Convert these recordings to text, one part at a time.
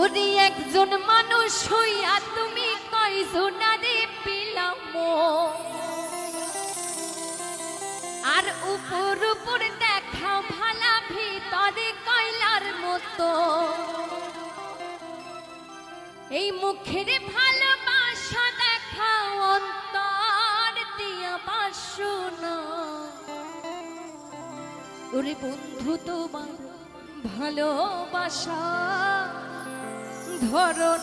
ওরে একজন মানুষ হইয়া তুমি কয়জনারে পিলাম? আর উপর উপর দেখাও ভালা ভিতরে কয়লার মতো। এই মুখের ভালোবাসা দেখাও অন্তর দিয়া বাসনা। ওরে বন্ধু, তোমার ভালোবাসা ধরন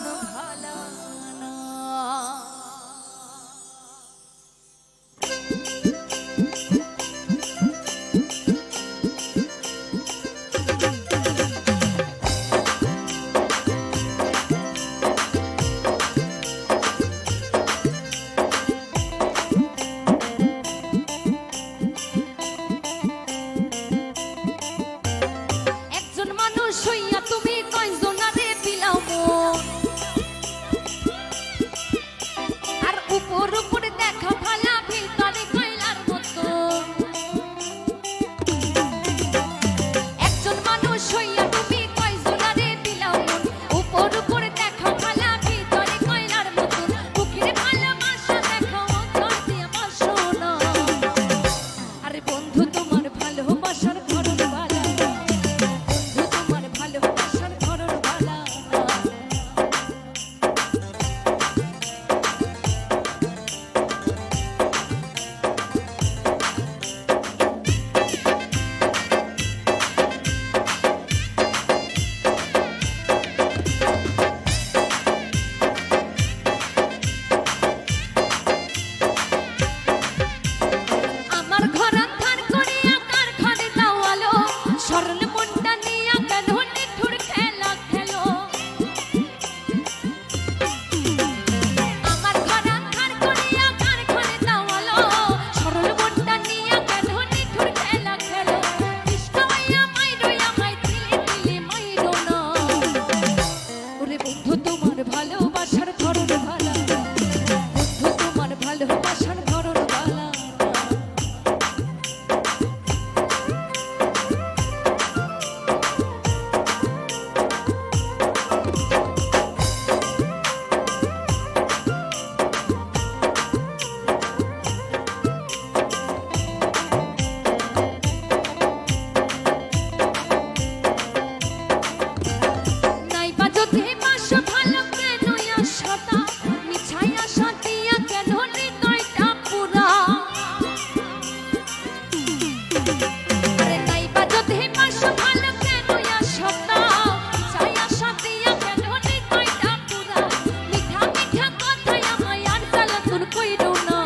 কইরো না।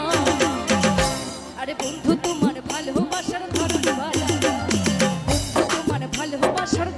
আরে বন্ধু তোমার ভালোবাসার ধরন ভালো বন্ধু তোমার ভালোবাসার